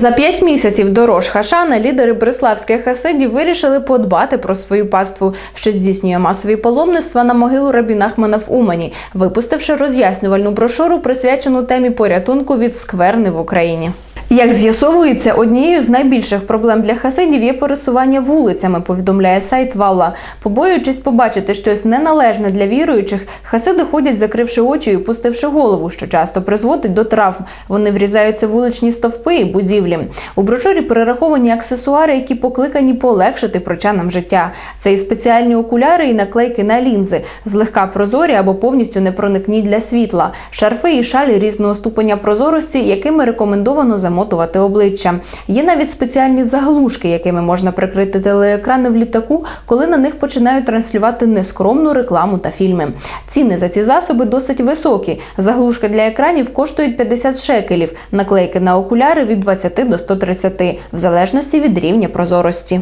За п'ять місяців до Рош Хашана лідери Бреславських хасидів вирішили подбати про свою паству, що здійснює масові паломництва на могилу Рабіна Ахмана в Умані, випустивши роз'яснювальну брошуру, присвячену темі порятунку від скверни в Україні. Як з'ясовується, однією з найбільших проблем для хасидів є пересування вулицями, повідомляє сайт Валла. Побоюючись побачити щось неналежне для віруючих, хасиди ходять, закривши очі і опустивши голову, що часто призводить до травм. Вони врізаються в вуличні стовпи і будівлі. У брошурі перераховані аксесуари, які покликані полегшити прочанам життя. Це і спеціальні окуляри, і наклейки на лінзи, злегка прозорі або повністю непроникні для світла, шарфи і шалі різного ступеня прозорості, якими рекомендовано замотувати обличчя. Є навіть спеціальні заглушки, якими можна прикрити телеекрани в літаку, коли на них починають транслювати нескромну рекламу та фільми. Ціни за ці засоби досить високі. Заглушки для екранів коштують 50 шекелів, наклейки на окуляри від 20 до 130, в залежності від рівня прозорості.